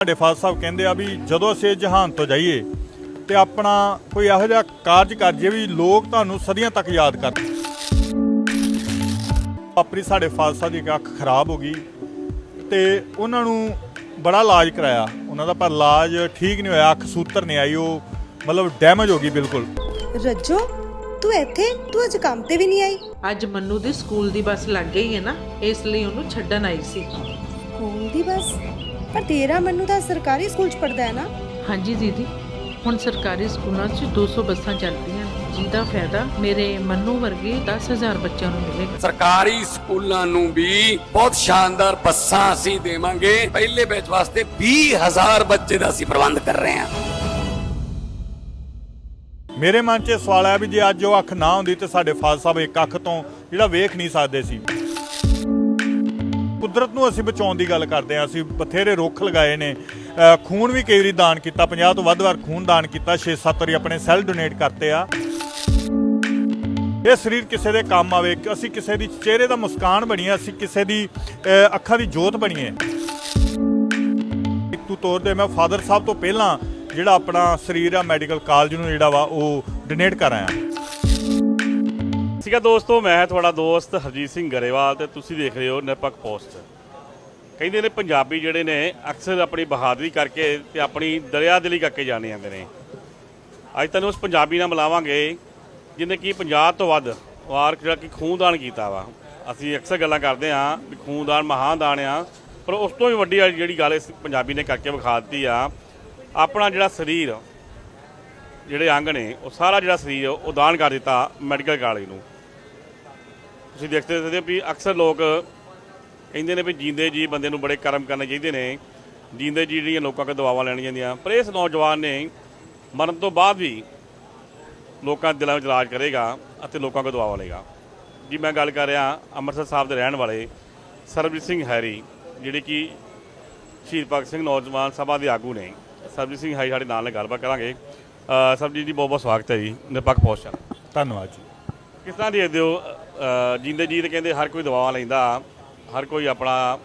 ਸਾਡੇ ਫਾਦਰ ਸਾਹਿਬ ਕਹਿੰਦੇ ਆ ਵੀ ਜਦੋਂ ਅਸੀਂ ਜਹਾਨ ਤੋਂ ਜਾਈਏ ਤੇ ਆਪਣਾ ਕੋਈ ਇਹੋ ਜਿਹਾ ਕਾਰਜ ਕਰ ਜੇ ਵੀ ਲੋਕ ਤੁਹਾਨੂੰ ਸਦੀਆਂ ਤੱਕ ਯਾਦ ਕਰਨ ਆਪਣੀ ਸਾਡੇ ਫਾਦਰ ਸਾਹਿਬ ਦੀ ਇੱਕ ਅੱਖ ਖਰਾਬ ਹੋ ਗਈ ਤੇ ਉਹਨਾਂ ਨੂੰ ਬੜਾ ਇਲਾਜ ਕਰਾਇਆ। ਉਹਨਾਂ ਦਾ ਪਰ ਇਲਾਜ ਠੀਕ ਨਹੀਂ ਹੋਇਆ ਅੱਖ ਸੂਤਰ ਨਹੀਂ ਆਈ ਉਹ ਮਤਲਬ ਡੈਮੇਜ ਹੋ ਗਈ ਬਿਲਕੁਲ। ਰੱਜੋ ਤੂੰ ਇੱਥੇ ਤੂੰ ਅੱਜ ਕੰਮ ਤੇ ਵੀ ਨਹੀਂ ਆਈ? ਅੱਜ ਮੰਨੂ ਦੀ ਸਕੂਲ ਦੀ ਬੱਸ ਲੱਗ ਗਈ ਹੈ ਨਾ ਇਸ ਲਈ ਉਹਨੂੰ ਛੱਡਣ ਆਈ ਸੀ। ਸਕੂਲ ਦੀ ਬਸ? ਪਰ ਤੇਰਾ ਮੈਨੂੰ ਤਾਂ ਸਰਕਾਰੀ ਸਕੂਲ ਚ ਪੜਦਾ ਹੈ ਨਾ। ਹਾਂਜੀ ਦੀਦੀ ਹੁਣ ਸਰਕਾਰੀ ਸਕੂਲਾਂ 'ਚ 200 ਬੱਸਾਂ ਚੱਲਦੀਆਂ ਜਿਹਦਾ ਫਾਇਦਾ ਮੇਰੇ ਮੰਨੂ ਵਰਗੇ 10000 ਬੱਚਿਆਂ ਨੂੰ ਮਿਲੇਗਾ। ਸਰਕਾਰੀ ਸਕੂਲਾਂ ਨੂੰ ਵੀ ਬਹੁਤ ਸ਼ਾਨਦਾਰ ਬੱਸਾਂ ਅਸੀਂ ਦੇਵਾਂਗੇ। ਪਹਿਲੇ ਬੈਚ ਵਾਸਤੇ 20000 ਬੱਚੇ ਦਾ ਅਸੀਂ ਪ੍ਰਬੰਧ ਕਰ ਰਹੇ ਹਾਂ। ਮੇਰੇ ਮਨ 'ਚ ਇਹ ਸਵਾਲ ਆਇਆ ਵੀ ਜੇ ਅੱਜ ਉਹ ਅੱਖ ਨਾ ਹੁੰਦੀ ਤੇ ਸਾਡੇ ਫਾਦਰ ਸਾਹਿਬ ਇੱਕ ਅੱਖ ਤੋਂ ਜਿਹੜਾ ਵੇਖ ਨਹੀਂ ਸਕਦੇ ਸੀ। ਕੁਦਰਤ ਨੂੰ ਅਸੀਂ ਬਚਾਉਣ ਦੀ ਗੱਲ ਕਰਦੇ ਹਾਂ। ਅਸੀਂ ਬਥੇਰੇ ਰੁੱਖ ਲਗਾਏ ਨੇ। ਖੂਨ ਵੀ ਕਈ ਵਾਰੀ ਦਾਨ ਕੀਤਾ 50 ਤੋਂ ਵੱਧ ਵਾਰ ਖੂਨ ਦਾਨ ਕੀਤਾ 6-7 ਵਾਰੀ ਆਪਣੇ ਸੈੱਲ ਡੋਨੇਟ ਕਰਤੇ ਆ। ਇਹ ਸਰੀਰ ਕਿਸੇ ਦੇ ਕੰਮ ਆਵੇ ਅਸੀਂ ਕਿਸੇ ਦੀ ਚਿਹਰੇ ਦਾ ਮੁਸਕਾਨ ਬਣੀਏ, ਅਸੀਂ ਕਿਸੇ ਦੀ ਅੱਖਾਂ ਦੀ ਜੋਤ ਬਣੀਏ। ਤੂੰ ਤੌਰ ਤੇ ਮੈਂ ਫਾਦਰ ਸਾਹਿਬ ਤੋਂ ਪਹਿਲਾਂ ਜਿਹੜਾ ਆਪਣਾ ਸਰੀਰ ਆ, ਮੈਡੀਕਲ ਕਾਲਜ ਨੂੰ ਜਿਹੜਾ ਵਾ, ਉਹ ਡੋਨੇਟ ਕਰ ਆਇਆ। ਸੀਗਾ ਦੋਸਤੋ, ਮੈਂ ਤੁਹਾਡਾ ਦੋਸਤ ਹਰਜੀਤ ਸਿੰਘ ਗਰੇਵਾਲ ਤੇ ਤੁਸੀਂ ਦੇਖ ਰਹੇ ਹੋ ਨਿਰਪੱਖ ਪੋਸਟ। ਕਹਿੰਦੇ ਨੇ ਪੰਜਾਬੀ ਜਿਹੜੇ ਨੇ ਅਕਸਰ ਆਪਣੀ ਬਹਾਦਰੀ ਕਰਕੇ ਤੇ ਆਪਣੀ ਦਰਿਆਦਿਲੀ ਕਰਕੇ ਜਾਣੇ ਜਾਂਦੇ ਨੇ। ਅੱਜ ਤੁਹਾਨੂੰ ਉਸ ਪੰਜਾਬੀ ਨਾਲ ਮਿਲਾਵਾਂਗੇ, ਜਿਹਨੇ ਕੀ 50 ਤੋਂ ਵੱਧ ਵਾਰ ਜਿਹੜਾ ਕਿ ਖੂਨਦਾਨ ਕੀਤਾ ਵਾ। ਅਸੀਂ ਅਕਸਰ ਗੱਲਾਂ ਕਰਦੇ ਹਾਂ ਵੀ ਖੂਨਦਾਨ ਮਹਾਨ ਦਾਨ ਆ, ਪਰ ਉਸ ਤੋਂ ਵੀ ਵੱਡੀ ਜਿਹੜੀ ਗੱਲ ਇਸ ਪੰਜਾਬੀ ਨੇ ਕਰਕੇ ਵਿਖਾ ਦਿੱਤੀ ਆ, ਆਪਣਾ ਜਿਹੜਾ ਸਰੀਰ, ਜਿਹੜੇ ਅੰਗ ਨੇ, ਉਹ ਸਾਰਾ ਜਿਹੜਾ ਸਰੀਰ, ਉਹ ਦਾਨ ਕਰ ਦਿੱਤਾ ਮੈਡੀਕਲ ਕਾਲਜ ਨੂੰ। ਤੁਸੀਂ ਦੇਖਦੇ ਸਕਦੇ ਹੋ ਵੀ ਅਕਸਰ ਲੋਕ ਕਹਿੰਦੇ ਨੇ ਵੀ ਜੀਂਦੇ ਜੀ ਬੰਦੇ ਨੂੰ ਬੜੇ ਕਰਮ ਕਰਨੇ ਚਾਹੀਦੇ ਨੇ। ਜੀਂਦੇ ਜੀ ਜਿਹੜੀਆਂ ਲੋਕਾਂ ਕੋਲ ਦਵਾਵਾਂ ਲੈਣੀਆਂ ਜਾਂਦੀਆਂ। ਪਰ ਇਸ ਨੌਜਵਾਨ ਨੇ ਮਰਨ ਤੋਂ ਬਾਅਦ ਵੀ ਲੋਕਾਂ ਦੇ ਦਿਲਾਂ ਵਿੱਚ ਰਾਜ ਕਰੇਗਾ ਅਤੇ ਲੋਕਾਂ ਕੋਲ ਦਵਾਵਾਂ ਲਏਗਾ। ਜੀ ਮੈਂ ਗੱਲ ਕਰ ਰਿਹਾ ਅੰਮ੍ਰਿਤਸਰ ਸਾਹਿਬ ਦੇ ਰਹਿਣ ਵਾਲੇ ਸਰਬਜੀਤ ਸਿੰਘ ਹੈਰੀ ਜਿਹੜੇ ਕਿ ਸ਼ਹੀਦ ਭਗਤ ਸਿੰਘ ਨੌਜਵਾਨ ਸਭਾ ਦੇ ਆਗੂ ਨੇ। ਸਰਬਜੀਤ ਸਿੰਘ ਹੈਰੀ ਸਾਡੇ ਨਾਲ ਨਾਲ ਗੱਲਬਾਤ ਕਰਾਂਗੇ। ਸਰਬਜੀਤ ਜੀ ਬਹੁਤ ਬਹੁਤ ਸਵਾਗਤ ਹੈ ਜੀ। ਨਿਰਪੱਖ ਪਹੁੰਚ ਧੰਨਵਾਦ ਜੀ। ਕਿਸ ਤਰ੍ਹਾਂ ਦੇਖਦੇ ਹੋ ਜਿੰਦੇ ਜੀ ਤੇ ਕਹਿੰਦੇ ਹਰ ਕੋਈ ਦਵਾ ਲੈਂਦਾ, ਹਰ ਕੋਈ ਆਪਣਾ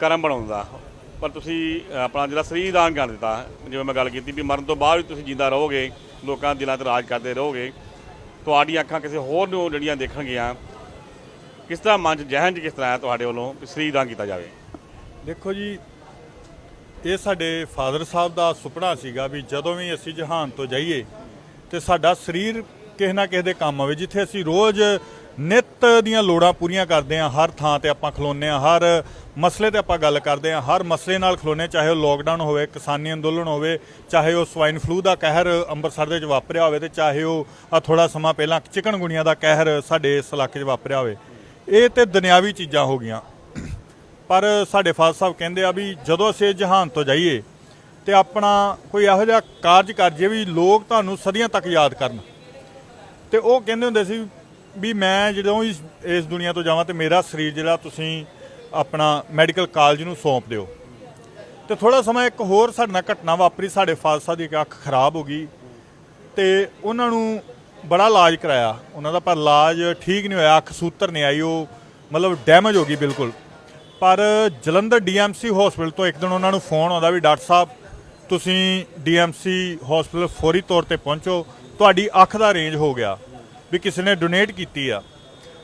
ਕਰਮ ਬਣਾਉਂਦਾ। ਪਰ ਤੁਸੀਂ ਆਪਣਾ ਜਿਹੜਾ ਸਰੀਰ ਦਾਨ ਕਰ ਦਿੱਤਾ, ਜਿਵੇਂ ਮੈਂ ਗੱਲ ਕੀਤੀ ਵੀ ਮਰਨ ਤੋਂ ਬਾਅਦ ਵੀ ਤੁਸੀਂ ਜਿੰਦਾ ਰਹੋਗੇ, ਲੋਕਾਂ ਦੇ ਦਿਲਾਂ ਤੇ ਰਾਜ ਕਰਦੇ ਰਹੋਗੇ, ਤੁਹਾਡੀਆਂ ਅੱਖਾਂ ਕਿਸੇ ਹੋਰ ਨੂੰ ਜਿਹੜੀਆਂ ਦੇਖਣਗੀਆਂ, ਕਿਸ ਤਰ੍ਹਾਂ ਮਨ ਚ ਜਹਨ ਚ ਕਿਸ ਤਰ੍ਹਾਂ ਹੈ ਤੁਹਾਡੇ ਵੱਲੋਂ ਵੀ ਸਰੀਰ ਦਾਨ ਕੀਤਾ ਜਾਵੇ? ਦੇਖੋ ਜੀ, ਇਹ ਸਾਡੇ ਫਾਦਰ ਸਾਹਿਬ ਦਾ ਸੁਪਨਾ ਸੀਗਾ ਵੀ ਜਦੋਂ ਵੀ ਅਸੀਂ ਜਹਾਨ ਤੋਂ ਜਾਈਏ, ਤੇ ਸਾਡਾ ਸਰੀਰ ਕਿਸੇ ਨਾ ਕਿਸੇ ਦੇ ਕੰਮ ਆਵੇ, ਜਿੱਥੇ ਅਸੀਂ ਰੋਜ਼ ਨਿਤ ਦੀਆਂ ਲੋੜਾਂ ਪੂਰੀਆਂ ਕਰਦੇ ਹਾਂ, ਹਰ ਥਾਂ ਤੇ ਆਪਾਂ ਖਲੋਨੇ ਆ ਹਰ ਮਸਲੇ ਤੇ ਆਪਾਂ ਗੱਲ ਕਰਦੇ ਹਾਂ, ਹਰ ਮਸਲੇ ਨਾਲ ਖਲੋਨੇ ਚਾਹੇ ਉਹ ਲੋਕਡਾਊਨ ਹੋਵੇ, ਕਿਸਾਨੀ ਅੰਦੋਲਨ ਹੋਵੇ, ਚਾਹੇ ਉਹ ਸਵਾਈਨ ਫਲੂ ਦਾ ਕਹਿਰ ਅੰਮ੍ਰਿਤਸਰ ਦੇ ਵਿੱਚ ਵਾਪਰਿਆ ਹੋਵੇ ਤੇ ਚਾਹੇ ਉਹ ਆ ਥੋੜਾ ਸਮਾਂ ਪਹਿਲਾਂ ਚਿਕਨਗੁਣੀਆ ਦਾ ਕਹਿਰ ਸਾਡੇ ਇਸ ਇਲਾਕੇ 'ਚ ਵਾਪਰਿਆ ਹੋਵੇ। ਇਹ ਤੇ ਦੁਨਿਆਵੀ ਚੀਜ਼ਾਂ ਹੋ ਗਈਆਂ। ਪਰ ਸਾਡੇ ਫਾਦਰ ਸਾਹਿਬ ਕਹਿੰਦੇ ਆ ਵੀ ਜਦੋਂ ਅਸੀਂ ਜਹਾਨ ਤੋਂ ਜਾਈਏ ਤੇ ਆਪਣਾ ਕੋਈ ਇਹੋ ਜਿਹਾ ਕਾਰਜ ਕਰ ਜੇ ਵੀ ਲੋਕ ਤੁਹਾਨੂੰ ਸਦੀਆਂ ਤੱਕ ਯਾਦ ਕਰਨ, ਤੇ ਉਹ ਕਹਿੰਦੇ ਹੁੰਦੇ ਸੀ ਵੀ ਮੈਂ ਜਦੋਂ ਇਸ ਇਸ ਦੁਨੀਆ ਤੋਂ ਜਾਵਾਂ ਤੇ ਮੇਰਾ ਸਰੀਰ ਜਿਹੜਾ ਤੁਸੀਂ ਆਪਣਾ ਮੈਡੀਕਲ ਕਾਲਜ ਨੂੰ ਸੌਂਪ ਦਿਓ। ਤੇ ਥੋੜਾ ਸਮਾਂ ਇੱਕ ਹੋਰ ਸਾਡੇ ਨਾਲ ਘਟਨਾ ਵਾਪਰੀ, ਸਾਡੇ ਫਾਦਰ ਸਾਹਿਬ ਦੀ ਇੱਕ ਅੱਖ ਖਰਾਬ ਹੋ ਗਈ ਤੇ ਉਹਨਾਂ ਨੂੰ ਬੜਾ ਇਲਾਜ ਕਰਾਇਆ। ਉਹਨਾਂ ਦਾ ਪਰ ਇਲਾਜ ਠੀਕ ਨਹੀਂ ਹੋਇਆ, ਅੱਖ ਸੂਤਰ ਨਹੀਂ ਆਈ, ਉਹ ਮਤਲਬ ਡੈਮੇਜ ਹੋ ਗਈ ਬਿਲਕੁਲ। ਪਰ ਜਲੰਧਰ ਡੀਐਮਸੀ ਹਸਪੀਟਲ ਤੋਂ ਇੱਕ ਦਿਨ ਉਹਨਾਂ ਨੂੰ ਫੋਨ ਆਉਂਦਾ ਵੀ ਡਾਕਟਰ ਸਾਹਿਬ, ਤੁਸੀਂ ਡੀਐਮਸੀ ਹਸਪੀਟਲ ਫੌਰੀ ਤੌਰ ਤੇ ਪਹੁੰਚੋ, ਤੁਹਾਡੀ ਅੱਖ ਦਾ ਰੇਂਜ ਹੋ ਗਿਆ। ਵੀ ਕਿਸੇ ਨੇ ਡੋਨੇਟ ਕੀਤੀ ਆ।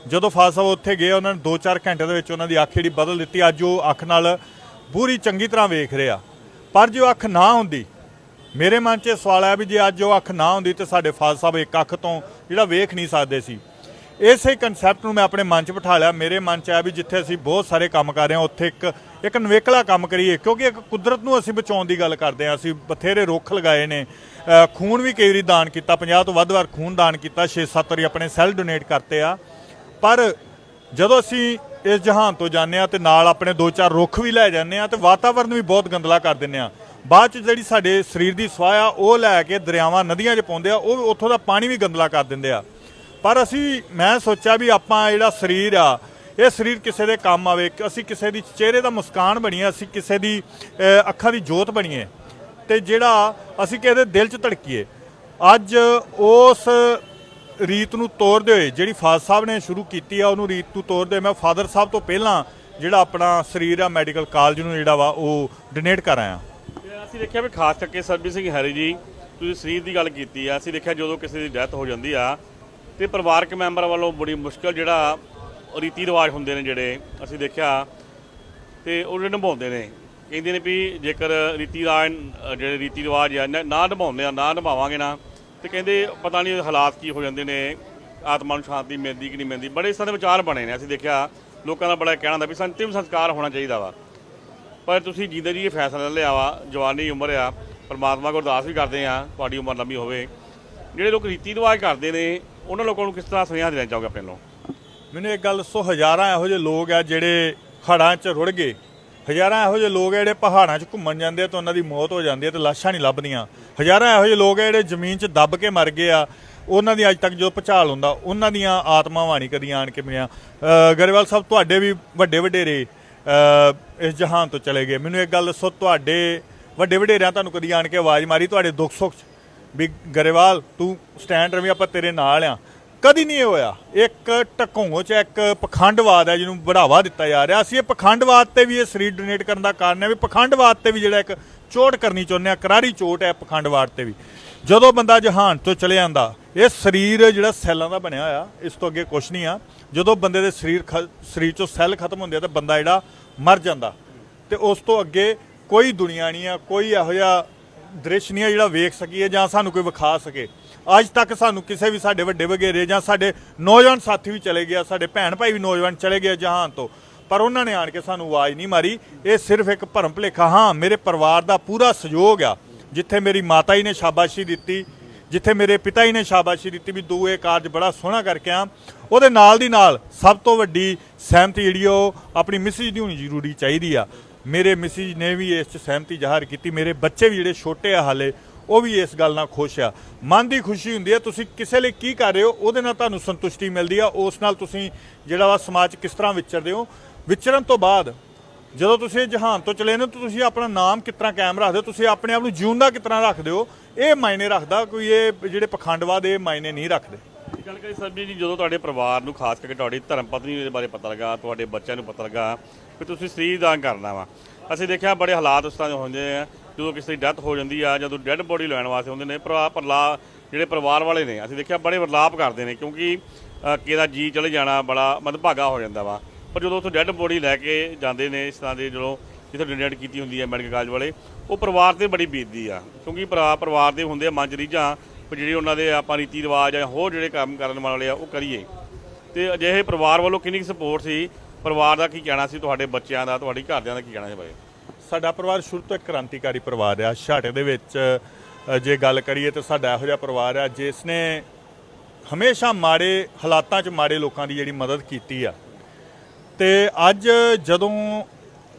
ਜਦੋਂ ਫਾਦਰ ਸਾਹਿਬ ਉੱਥੇ ਗਏ, ਉਹਨਾਂ ਨੇ 2-4 ਘੰਟੇ ਦੇ ਵਿੱਚ ਉਹਨਾਂ ਦੀ ਅੱਖ ਜਿਹੜੀ ਬਦਲ ਦਿੱਤੀ। ਅੱਜ ਉਹ ਅੱਖ ਨਾਲ ਪੂਰੀ ਚੰਗੀ ਤਰ੍ਹਾਂ ਵੇਖ ਰਿਹਾ। ਪਰ ਜੇ ਉਹ ਅੱਖ ਨਾ ਹੁੰਦੀ, ਮੇਰੇ ਮਨ 'ਚ ਇਹ ਸਵਾਲ ਆਇਆ ਵੀ ਜੇ ਅੱਜ ਉਹ ਅੱਖ ਨਾ ਹੁੰਦੀ ਤੇ ਸਾਡੇ ਫਾਦਰ ਸਾਹਿਬ ਇੱਕ ਅੱਖ ਤੋਂ ਜਿਹੜਾ ਵੇਖ ਨਹੀਂ ਸਕਦੇ ਸੀ। ਇਸੇ ਕਨਸੈਪਟ ਨੂੰ ਮੈਂ ਆਪਣੇ ਮਨ 'ਚ ਬਿਠਾ ਲਿਆ। ਮੇਰੇ ਮਨ 'ਚ ਆ ਵੀ ਜਿੱਥੇ ਅਸੀਂ ਬਹੁਤ ਸਾਰੇ ਕੰਮ ਕਰ ਰਹੇ ਹਾਂ, ਉੱਥੇ ਇੱਕ ਇੱਕ ਨਵੇਕਲਾ ਕੰਮ ਕਰੀਏ। ਕਿਉਂਕਿ ਇੱਕ ਕੁਦਰਤ ਨੂੰ ਅਸੀਂ ਬਚਾਉਣ ਦੀ ਗੱਲ ਕਰਦੇ ਹਾਂ। ਅਸੀਂ ਬਥੇਰੇ ਰੁੱਖ ਲਗਾਏ ਨੇ। ਖੂਨ ਵੀ ਕਈ ਵਾਰੀ ਦਾਨ ਕੀਤਾ। 50 ਤੋਂ ਵੱਧ ਵਾਰ ਖੂਨ ਦਾਨ ਕੀਤਾ। 6-7 ਵਾਰੀ ਆਪਣੇ ਸੈੱਲ ਡੋਨੇਟ ਕਰਤੇ ਆ। ਪਰ ਜਦੋਂ ਅਸੀਂ ਇਸ ਜਹਾਨ ਤੋਂ ਜਾਂਦੇ ਆ ਤੇ ਨਾਲ ਆਪਣੇ ਦੋ ਚਾਰ ਰੁੱਖ ਵੀ ਲੈ ਜਾਂਦੇ ਆ ਤੇ ਵਾਤਾਵਰਨ ਵੀ ਬਹੁਤ ਗੰਦਲਾ ਕਰ ਦਿੰਦੇ ਆ ਬਾਅਦ ਚ ਜਿਹੜੀ ਸਾਡੇ ਸਰੀਰ ਦੀ ਸਵਾਹ ਆ, ਉਹ ਲੈ ਕੇ ਦਰਿਆਵਾਂ, ਨਦੀਆਂ 'ਚ ਪਾਉਂਦੇ ਆ, ਉਹ ਉੱਥੋਂ ਦਾ ਪਾਣੀ ਵੀ ਗੰਦਲਾ ਕਰ ਦਿੰਦੇ ਆ। ਪਰ ਅਸੀਂ, ਮੈਂ ਸੋਚਿਆ ਵੀ ਆਪਾਂ ਜਿਹੜਾ ਸਰੀਰ ਆ, ਇਹ ਸਰੀਰ ਕਿਸੇ ਦੇ ਕੰਮ ਆਵੇ ਅਸੀਂ ਕਿਸੇ ਦੀ ਚਿਹਰੇ ਦਾ ਮੁਸਕਾਨ ਬਣੀਏ, ਅਸੀਂ ਕਿਸੇ ਦੀ ਅੱਖਾਂ ਦੀ ਜੋਤ ਬਣੀਏ, ਤੇ ਜਿਹੜਾ ਅਸੀਂ ਕਿਸੇ ਦੇ ਦਿਲ 'ਚ ਧੜਕੀਏ। ਅੱਜ ਉਸ ਰੀਤ ਨੂੰ ਤੋੜਦੇ ਹੋਏ, ਜਿਹੜੀ ਫਾਦਰ ਸਾਹਿਬ ਨੇ ਸ਼ੁਰੂ ਕੀਤੀ ਆ, ਉਹਨੂੰ ਰੀਤ ਨੂੰ ਤੋੜਦੇ ਹੋਏ, ਮੈਂ ਫਾਦਰ ਸਾਹਿਬ ਤੋਂ ਪਹਿਲਾਂ ਜਿਹੜਾ ਆਪਣਾ ਸਰੀਰ ਆ, ਮੈਡੀਕਲ ਕਾਲਜ ਨੂੰ ਜਿਹੜਾ ਵਾ, ਉਹ ਡੋਨੇਟ ਕਰ ਆਇਆ। ਅਸੀਂ ਦੇਖਿਆ ਵੀ ਖਾਸ ਕਰਕੇ ਸਰਬੀ ਸਿੰਘ ਹੈਰੀ ਜੀ, ਤੁਸੀਂ ਸਰੀਰ ਦੀ ਗੱਲ ਕੀਤੀ ਆ, ਅਸੀਂ ਦੇਖਿਆ ਜਦੋਂ ਕਿਸੇ ਦੀ ਡੈਥ ਹੋ ਜਾਂਦੀ ਆ ਤੇ ਪਰਿਵਾਰਕ ਮੈਂਬਰ ਵੱਲੋਂ ਬੜੀ ਮੁਸ਼ਕਲ ਜਿਹੜਾ ਰੀਤੀ ਰਿਵਾਜ ਹੁੰਦੇ ਨੇ ਜਿਹੜੇ ਅਸੀਂ ਦੇਖਿਆ ਤੇ ਉਹ ਜਿਹੜੇ ਨਿਭਾਉਂਦੇ ਨੇ। ਕਹਿੰਦੇ ਨੇ ਵੀ ਜੇਕਰ ਰੀਤੀ ਰਿਵਾਜ ਜਿਹੜੇ ਰੀਤੀ ਰਿਵਾਜ ਆ, ਨਾ- ਨਿਭਾਉਂਦੇ ਆ, ਨਾ ਨਿਭਾਵਾਂਗੇ ਨਾ, ਤੇ ਕਹਿੰਦੇ ਪਤਾ ਨਹੀਂ ਹਾਲਾਤ ਕੀ ਹੋ ਜਾਂਦੇ ਨੇ, ਆਤਮਾ ਨੂੰ ਸ਼ਾਂਤੀ ਮਿਲਦੀ ਕਿ ਨਹੀਂ ਮਿਲਦੀ। ਬੜੇ ਇਸ ਤਰ੍ਹਾਂ ਦੇ ਵਿਚਾਰ ਬਣੇ ਨੇ, ਅਸੀਂ ਦੇਖਿਆ ਲੋਕਾਂ ਦਾ ਬੜਾ ਕਹਿਣਾ ਹੁੰਦਾ ਵੀ ਸੰਤਿਮ ਸੰਸਕਾਰ ਹੋਣਾ ਚਾਹੀਦਾ ਵਾ। ਪਰ ਤੁਸੀਂ ਜਿੰਦੇ ਜੀ ਇਹ ਫੈਸਲਾ ਲਿਆ ਵਾ, ਜਵਾਨੀ ਉਮਰ ਆ, ਪਰਮਾਤਮਾ ਕੋਲ ਅਰਦਾਸ ਵੀ ਕਰਦੇ ਆ, ਤੁਹਾਡੀ ਉਮਰ ਲੰਮੀ ਹੋਵੇ। ਜਿਹੜੇ ਲੋਕ ਰੀਤੀ ਰਿਵਾਜ ਕਰਦੇ ਨੇ ਉਹਨਾਂ ਲੋਕਾਂ ਨੂੰ ਕਿਸ ਤਰ੍ਹਾਂ ਸੁਨੇਹਾ ਦੇਣਾ ਚਾਹੋਗੇ ਆਪਣੇ ਨੂੰ ਮੈਨੂੰ ਇੱਕ ਗੱਲ, ਸੋ ਹਜ਼ਾਰਾਂ ਇਹੋ ਜਿਹੇ ਲੋਕ ਆ ਜਿਹੜੇ ਹੜਾਂ 'ਚ ਰੁੜ ਗਏ। ਹਜ਼ਾਰਾਂ ਇਹੋ ਜਿਹੇ ਲੋਕ ਆ ਜਿਹੜੇ ਪਹਾੜਾਂ 'ਚ ਘੁੰਮਣ ਜਾਂਦੇ ਆ ਤੇ ਉਹਨਾਂ ਦੀ ਮੌਤ ਹੋ ਜਾਂਦੀ ਹੈ ਤੇ ਲਾਸ਼ਾਂ ਨਹੀਂ ਲੱਭਦੀਆਂ। ਹਜ਼ਾਰਾਂ ਇਹੋ ਜਿਹੇ ਲੋਕ ਆ ਜਿਹੜੇ ਜ਼ਮੀਨ 'ਚ ਦੱਬ ਕੇ ਮਰ ਗਏ ਆ। ਉਹਨਾਂ ਦੀ ਅੱਜ ਤੱਕ ਜੋ ਭੁਚਾਲ ਹੁੰਦਾ, ਉਹਨਾਂ ਦੀਆਂ ਆਤਮਾਵਾਂ ਨਹੀਂ ਕਦੀ ਆਣ ਕੇ ਮਿਲਿਆ। ਗਰੇਵਾਲ ਸਾਹਿਬ, ਤੁਹਾਡੇ ਵੀ ਵੱਡੇ ਵਡੇਰੇ ਇਸ ਜਹਾਨ ਤੋਂ ਚਲੇ ਗਏ। ਮੈਨੂੰ ਇੱਕ ਗੱਲ ਦੱਸੋ ਤੁਹਾਡੇ ਵੱਡੇ ਵਡੇਰਿਆਂ ਤੁਹਾਨੂੰ ਕਦੀ ਆਣ ਕੇ ਆਵਾਜ਼ ਮਾਰੀ? ਤੁਹਾਡੇ ਦੁੱਖ ਸੁੱਖ 'ਚ? ਵੀ ਗਰੇਵਾਲ, ਤੂੰ ਸਟੈਂਡ ਰਵੀ, ਆਪਾਂ ਤੇਰੇ ਨਾਲ ਆ। ਕਦੀ ਨਹੀਂ ਇਹ ਹੋਇਆ। ਇੱਕ ਟਕੋਂ ਚ ਇੱਕ ਪਖੰਡਵਾਦ ਹੈ ਜਿਹਨੂੰ ਵਧਾਵਾ ਦਿੱਤਾ ਜਾ ਰਿਹਾ। ਅਸੀਂ ਇਹ ਪਖੰਡਵਾਦ ਤੇ ਵੀ ਇਹ ਸਰੀਰ ਡੋਨੇਟ ਕਰਨ ਦਾ ਕਾਰਨ ਹੈ ਵੀ ਪਖੰਡਵਾਦ ਤੇ ਵੀ ਜਿਹੜਾ ਇੱਕ ਚੋਟ ਕਰਨੀ ਚਾਹੁੰਦੇ ਆ, ਕਰਾਰੀ ਚੋਟ ਹੈ ਪਖੰਡਵਾਦ ਤੇ ਵੀ। ਜਦੋਂ ਬੰਦਾ ਜਹਾਨ ਤੋਂ ਚਲੇ ਜਾਂਦਾ, ਇਹ ਸਰੀਰ ਜਿਹੜਾ ਸੈੱਲਾਂ ਦਾ ਬਣਿਆ ਹੋਇਆ, ਇਸ ਤੋਂ ਅੱਗੇ ਕੁਝ ਨਹੀਂ ਆ। ਜਦੋਂ ਬੰਦੇ ਦੇ ਸਰੀਰ ਖ- ਸਰੀਰ ਚੋਂ ਸੈੱਲ ਖਤਮ ਹੁੰਦੇ ਆ ਤਾਂ ਬੰਦਾ ਜਿਹੜਾ ਮਰ ਜਾਂਦਾ। ਤੇ ਉਸ ਤੋਂ ਅੱਗੇ ਕੋਈ ਦੁਨੀਆ ਨਹੀਂ ਆ, ਕੋਈ ਇਹੋ ਜਿਹਾ ਦ੍ਰਿਸ਼ ਨਹੀਂ ਆ ਜਿਹੜਾ ਵੇਖ ਸਕੀਏ ਜਾਂ ਸਾਨੂੰ ਕੋਈ ਵਿਖਾ ਸਕੇ। ਅੱਜ ਤੱਕ ਸਾਨੂੰ ਕਿਸੇ ਵੀ ਸਾਡੇ ਵੱਡੇ ਵਗੇਰੇ ਜਾਂ ਸਾਡੇ ਨੌਜਵਾਨ ਸਾਥੀ ਵੀ ਚਲੇ ਗਿਆ, ਸਾਡੇ ਭੈਣ ਭਾਈ ਵੀ ਨੌਜਵਾਨ ਚਲੇ ਗਏ ਜਹਾਨ ਤੋਂ, ਪਰ ਉਹਨਾਂ ਨੇ ਆਣ ਕੇ ਸਾਨੂੰ ਆਵਾਜ਼ ਨਹੀਂ ਮਾਰੀ। ਇਹ ਸਿਰਫ ਇੱਕ ਭਰਮ ਭੁਲੇਖਾ, ਹਾਂ, ਮੇਰੇ ਪਰਿਵਾਰ ਦਾ ਪੂਰਾ ਸਹਿਯੋਗ ਆ, ਜਿੱਥੇ ਮੇਰੀ ਮਾਤਾ ਜੀ ਨੇ ਸ਼ਾਬਾਸ਼ੀ ਦਿੱਤੀ ਜਿੱਥੇ ਮੇਰੇ ਪਿਤਾ ਜੀ ਨੇ ਸ਼ਾਬਾਸ਼ੀ ਦਿੱਤੀ ਵੀ ਤੂੰ ਇਹ ਕਾਰਜ ਬੜਾ ਸੋਹਣਾ ਕਰਕੇ ਆ। ਉਹਦੇ ਨਾਲ ਦੀ ਨਾਲ ਸਭ ਤੋਂ ਵੱਡੀ ਸਹਿਮਤੀ ਜਿਹੜੀ ਉਹ ਆਪਣੀ ਮਿਸਿਜ ਦੀ ਹੋਣੀ ਜ਼ਰੂਰੀ ਚਾਹੀਦੀ ਆ। ਮੇਰੇ ਮਿਸਿਜ ਨੇ ਵੀ ਇਸ 'ਚ ਸਹਿਮਤੀ ਜ਼ਾਹਰ ਕੀਤੀ, ਮੇਰੇ ਬੱਚੇ ਵੀ ਜਿਹੜੇ ਛੋਟੇ ਆ ਹਾਲੇ, ਉਹ ਵੀ ਇਸ ਗੱਲ ਨਾਲ ਖੁਸ਼ ਆ। ਮਨ ਦੀ ਖੁਸ਼ੀ ਹੁੰਦੀ ਹੈ ਤੁਸੀਂ ਕਿਸੇ ਲਈ ਕੀ ਕਰ ਰਹੇ ਹੋ, ਉਹਦੇ ਨਾਲ ਤੁਹਾਨੂੰ ਸੰਤੁਸ਼ਟੀ ਮਿਲਦੀ ਆ, ਉਸ ਨਾਲ ਤੁਸੀਂ ਜਿਹੜਾ ਵਾ ਸਮਾਜ 'ਚ ਕਿਸ ਤਰ੍ਹਾਂ ਵਿਚਰਦੇ ਹੋ। ਵਿਚਰਨ ਤੋਂ ਬਾਅਦ ਜਦੋਂ ਤੁਸੀਂ ਜਹਾਨ ਤੋਂ ਚਲੇ ਨੇ ਤਾਂ ਤੁਸੀਂ ਆਪਣਾ ਨਾਮ ਕਿਸ ਤਰ੍ਹਾਂ ਕਾਇਮ ਰੱਖਦੇ ਹੋ? ਤੁਸੀਂ ਆਪਣੇ ਆਪ ਨੂੰ ਜਿਉਂਦਾ ਕਿਸ ਤਰ੍ਹਾਂ ਰੱਖਦੇ ਹੋ? ਇਹ ਮਾਇਨੇ ਰੱਖਦਾ ਕੋਈ ਇਹ ਜਿਹੜੇ ਪਖੰਡਵਾਦ ਇਹ ਮਾਇਨੇ ਨਹੀਂ ਰੱਖਦੇ? ਗੱਲ ਕਰੀ ਸਰ ਜੀ ਜਦੋਂ ਤੁਹਾਡੇ ਪਰਿਵਾਰ ਨੂੰ ਖਾਸ ਕਰਕੇ ਤੁਹਾਡੀ ਧਰਮ ਪਤਨੀ ਦੇ ਬਾਰੇ ਪਤਾ ਲੱਗਾ ਤੁਹਾਡੇ ਬੱਚਿਆਂ ਨੂੰ ਪਤਾ ਲੱਗਾ ਕਿ ਤੁਸੀਂ ਸਰੀਰ ਦਾਨ ਕਰਨਾ ਵਾ। ਅਸੀਂ ਦੇਖਿਆ ਬੜੇ ਹਾਲਾਤ ਉਸ ਤਰ੍ਹਾਂ ਦੇ ਹੁੰਦੇ ਆ ਜਦੋਂ ਕਿਸੇ ਦੀ ਡੈਥ ਹੋ ਜਾਂਦੀ ਆ ਜਦੋਂ ਡੈੱਡ ਬੋਡੀ ਲੈਣ ਵਾਸਤੇ ਹੁੰਦੇ ਨੇ ਭਰਾ ਪਰਲਾ ਜਿਹੜੇ ਪਰਿਵਾਰ ਵਾਲੇ ਨੇ ਅਸੀਂ ਦੇਖਿਆ ਬੜੇ ਵਰਲਾਪ ਕਰਦੇ ਨੇ ਕਿਉਂਕਿ ਅ, ਕਿਹਦਾ ਜੀ ਚਲੇ ਜਾਣਾ ਬੜਾ ਮਦਭਾਗਾ ਹੋ ਜਾਂਦਾ ਵਾ। ਪਰ ਜਦੋਂ ਉੱਥੋਂ ਡੈੱਡ ਬੋਡੀ ਲੈ ਕੇ ਜਾਂਦੇ ਨੇ ਇਸ ਤਰ੍ਹਾਂ ਦੇ ਜਦੋਂ ਜਿੱਥੇ ਡੋਨੇਟ ਕੀਤੀ ਹੁੰਦੀ ਹੈ ਮੈਡੀਕਲ ਕਾਲਜ ਵਾਲੇ, ਉਹ ਪਰਿਵਾਰ ਤੇ ਬੜੀ ਬੀਤਦੀ ਆ। ਕਿਉਂਕਿ ਭਰਾ ਪਰਿਵਾਰ ਦੇ ਹੁੰਦੇ ਆ, ਮਨ 'ਚ ਰੀਝਾਂ ਵੀ ਜਿਹੜੇ ਉਹਨਾਂ ਦੇ ਆਪਾਂ ਰੀਤੀ ਰਿਵਾਜ ਜਾਂ ਹੋਰ ਜਿਹੜੇ ਕੰਮ ਕਰਨ ਵਾਲੇ ਆ, ਉਹ ਕਰੀਏ। ਤੇ ਅਜਿਹੇ ਪਰਿਵਾਰ ਵੱਲੋਂ ਕਿੰਨੀ ਸਪੋਰਟ ਸੀ? ਪਰਿਵਾਰ ਦਾ ਕੀ ਕਹਿਣਾ ਸੀ? ਤੁਹਾਡੇ ਬੱਚਿਆਂ ਦਾ, ਤੁਹਾਡੀ ਘਰਦਿਆਂ ਦਾ ਕੀ ਕਹਿਣਾ ਸੀ ਬਾਈ? ਸਾਡਾ ਪਰਿਵਾਰ ਸ਼ੁਰੂ ਤੋਂ ਇੱਕ ਕ੍ਰਾਂਤੀਕਾਰੀ ਪਰਿਵਾਰ ਆ। ਛਾਟੇ ਦੇ ਵਿੱਚ ਜੇ ਗੱਲ ਕਰੀਏ ਤਾਂ ਸਾਡਾ ਇਹੋ ਜਿਹਾ ਪਰਿਵਾਰ ਆ ਜਿਸ ਨੇ ਹਮੇਸ਼ਾ ਮਾੜੇ ਹਾਲਾਤਾਂ 'ਚ ਮਾੜੇ ਲੋਕਾਂ ਦੀ ਜਿਹੜੀ ਮਦਦ ਕੀਤੀ ਆ। ਤੇ ਅੱਜ ਜਦੋਂ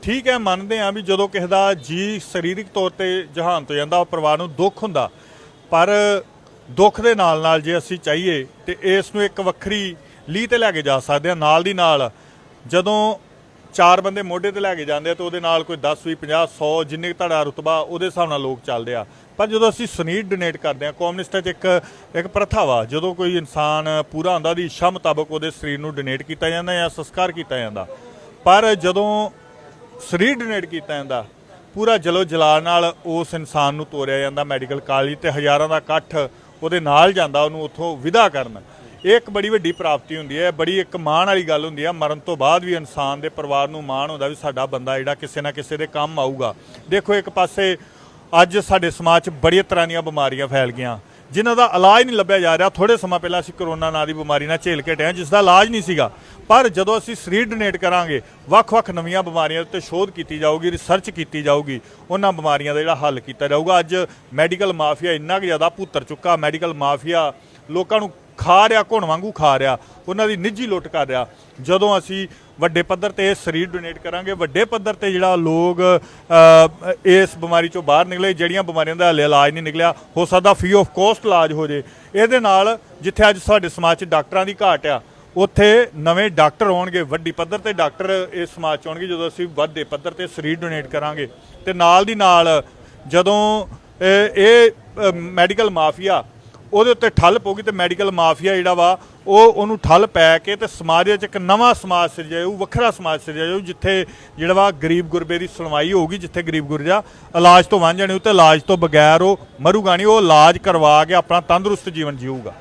ਠੀਕ ਹੈ, ਮੰਨਦੇ ਆ ਵੀ ਜਦੋਂ ਕਿਸੇ ਦਾ ਜੀ ਸਰੀਰਕ ਤੌਰ ਤੇ ਜਹਾਨ ਤੋਂ ਜਾਂਦਾ, ਉਹ ਪਰਿਵਾਰ ਨੂੰ ਦੁੱਖ ਹੁੰਦਾ, ਪਰ ਦੁੱਖ ਦੇ ਨਾਲ ਨਾਲ ਜੇ ਅਸੀਂ ਚਾਹੀਏ ਤੇ ਇਸ ਨੂੰ ਇੱਕ ਵੱਖਰੀ ਲੀਹ ਤੇ ਲੈ ਕੇ ਜਾ ਸਕਦੇ ਆ ਨਾਲ ਦੀ ਨਾਲ ਜਦੋਂ ਚਾਰ ਬੰਦੇ ਮੋਢੇ ਤੇ ਲੈ ਕੇ ਜਾਂਦੇ ਆ ਤੇ ਉਹਦੇ ਨਾਲ ਕੋਈ 10 20 50 100 ਜਿੰਨੇ ਕੁ ਤੁਹਾਡਾ ਰੁਤਬਾ, ਉਹਦੇ ਹਿਸਾਬ ਨਾਲ ਲੋਕ ਚੱਲਦੇ ਆ। ਪਰ ਜਦੋਂ ਅਸੀਂ ਸਨੀਰ ਡੋਨੇਟ ਕਰਦੇ ਆ ਕਮਿਊਨਿਸਟਾਂ 'ਚ ਇੱਕ ਇੱਕ ਪ੍ਰਥਾ ਵਾ, ਜਦੋਂ ਕੋਈ ਇਨਸਾਨ ਪੂਰਾ ਹੁੰਦਾ ਦੀ ਇੱਛਾ ਮੁਤਾਬਕ ਉਹਦੇ ਸਰੀਰ ਨੂੰ ਡੋਨੇਟ ਕੀਤਾ ਜਾਂਦਾ ਜਾਂ ਸੰਸਕਾਰ ਕੀਤਾ ਜਾਂਦਾ। ਪਰ ਜਦੋਂ ਸਰੀਰ ਡੋਨੇਟ ਕੀਤਾ ਜਾਂਦਾ, ਪੂਰਾ ਜਲੋ ਜਲਾਲ ਨਾਲ ਉਸ ਇਨਸਾਨ ਨੂੰ ਤੋਰਿਆ ਜਾਂਦਾ ਮੈਡੀਕਲ ਕਾਲਜ ਤੇ ਹਜ਼ਾਰਾਂ ਦਾ ਇਕੱਠ ਉਹਦੇ ਨਾਲ ਜਾਂਦਾ, ਉਹਨੂੰ ਉੱਥੋਂ ਵਿਦਾ ਕਰਨ। ਇਹ ਇੱਕ ਬੜੀ ਵੱਡੀ ਪ੍ਰਾਪਤੀ ਹੁੰਦੀ ਹੈ, ਬੜੀ ਇੱਕ ਮਾਣ ਵਾਲੀ ਗੱਲ ਹੁੰਦੀ ਹੈ, ਮਰਨ ਤੋਂ ਬਾਅਦ ਵੀ ਇਨਸਾਨ ਦੇ ਪਰਿਵਾਰ ਨੂੰ ਮਾਣ ਹੁੰਦਾ ਵੀ ਸਾਡਾ ਬੰਦਾ ਜਿਹੜਾ ਕਿਸੇ ਨਾ ਕਿਸੇ ਦੇ ਕੰਮ ਆਊਗਾ। ਦੇਖੋ ਇੱਕ ਪਾਸੇ ਅੱਜ ਸਾਡੇ ਸਮਾਜ 'ਚ ਬੜੀਆਂ ਤਰ੍ਹਾਂ ਦੀਆਂ ਬਿਮਾਰੀਆਂ ਫੈਲ ਗਈਆਂ, ਜਿਨ੍ਹਾਂ ਦਾ ਇਲਾਜ ਨਹੀਂ ਲੱਭਿਆ ਜਾ ਰਿਹਾ। ਥੋੜੇ ਸਮਾਂ ਪਹਿਲਾਂ ਅਸੀਂ ਕਰੋਨਾ ਨਾਂ ਦੀ ਬਿਮਾਰੀ ਨਾਲ ਝੇਲ ਕੇ ਹਟੇ ਹਾਂ ਜਿਸ ਦਾ ਇਲਾਜ ਨਹੀਂ ਸੀਗਾ। ਪਰ ਜਦੋਂ ਅਸੀਂ ਸਰੀਰ ਡੋਨੇਟ ਕਰਾਂਗੇ, ਵੱਖ-ਵੱਖ ਨਵੀਆਂ ਬਿਮਾਰੀਆਂ ਉੱਤੇ ਸ਼ੋਧ ਕੀਤੀ ਜਾਊਗੀ ਰਿਸਰਚ ਕੀਤੀ ਜਾਊਗੀ, ਉਹਨਾਂ ਬਿਮਾਰੀਆਂ ਦਾ ਜਿਹੜਾ ਹੱਲ ਕੀਤਾ ਜਾਊਗਾ। ਅੱਜ ਮੈਡੀਕਲ ਮਾਫੀਆ ਇੰਨਾ ਕੁ ਜ਼ਿਆਦਾ ਭੁੱਤਰ ਚੁੱਕਾ ਮੈਡੀਕਲ ਮਾਫੀਆ ਲੋਕਾਂ ਨੂੰ ਖਾ ਰਿਹਾ, ਘੁਣ ਵਾਂਗੂ ਖਾ ਰਿਹਾ, ਉਹਨਾਂ ਦੀ ਨਿੱਜੀ ਲੁੱਟ ਕਰ ਰਿਹਾ। ਜਦੋਂ ਅਸੀਂ ਵੱਡੇ ਪੱਧਰ ਤੇ ਸਰੀਰ ਡੋਨੇਟ ਕਰਾਂਗੇ, ਵੱਡੇ ਪੱਧਰ ਤੇ ਜਿਹੜਾ ਲੋਕ ਇਸ ਬਿਮਾਰੀ ਚੋਂ ਬਾਹਰ ਨਿਕਲੇ, ਜਿਹੜੀਆਂ ਬਿਮਾਰੀਆਂ ਦਾ ਇਲਾਜ ਨਹੀਂ ਨਿਕਲਿਆ, ਹੋ ਸਕਦਾ ਫ੍ਰੀ ਆਫ ਕੋਸਟ ਇਲਾਜ ਹੋ ਜੇ। ਇਹਦੇ ਨਾਲ ਜਿੱਥੇ ਅੱਜ ਸਾਡੇ ਸਮਾਜ 'ਚ ਡਾਕਟਰਾਂ ਦੀ ਘਾਟ ਆ, ਉੱਥੇ ਨਵੇਂ ਡਾਕਟਰ ਹੋਣਗੇ ਵੱਡੀ ਪੱਧਰ ਤੇ ਡਾਕਟਰ ਇਸ ਸਮਾਜ 'ਚ ਆਉਣਗੇ, ਜਦੋਂ ਅਸੀਂ ਵੱਡੇ ਪੱਧਰ ਤੇ ਸਰੀਰ ਡੋਨੇਟ ਕਰਾਂਗੇ। ਤੇ ਨਾਲ ਦੀ ਨਾਲ ਜਦੋਂ, ਇਹ ਮੈਡੀਕਲ ਮਾਫੀਆ ਉਹਦੇ ਉੱਤੇ ਠੱਲ ਪਊਗੀ ਤੇ ਮੈਡੀਕਲ ਮਾਫੀਆ ਜਿਹੜਾ ਵਾ, ਉਹ ਉਹਨੂੰ ਠੱਲ ਪੈ ਕੇ ਤੇ ਸਮਾਜ ਵਿੱਚ ਇੱਕ ਨਵਾਂ ਸਮਾਜ ਸਿਰਜਿਆ ਜਾਊ, ਵੱਖਰਾ ਸਮਾਜ ਸਿਰਜਿਆ ਜਾਊ, ਜਿੱਥੇ ਜਿਹੜਾ ਵਾ ਗਰੀਬ ਗੁਰਬੇ ਦੀ ਸੁਣਵਾਈ ਹੋਊਗੀ, ਜਿੱਥੇ ਗਰੀਬ ਗੁਰਜਾ ਇਲਾਜ ਤੋਂ ਵਾਂਝਣ ਹੋਊ ਤੇ ਇਲਾਜ ਤੋਂ ਬਗੈਰ ਉਹ ਮਰੂਗਾ ਨਹੀਂ, ਉਹ ਇਲਾਜ ਕਰਵਾ ਕੇ ਆਪਣਾ ਤੰਦਰੁਸਤ ਜੀਵਨ ਜੀਊਗਾ।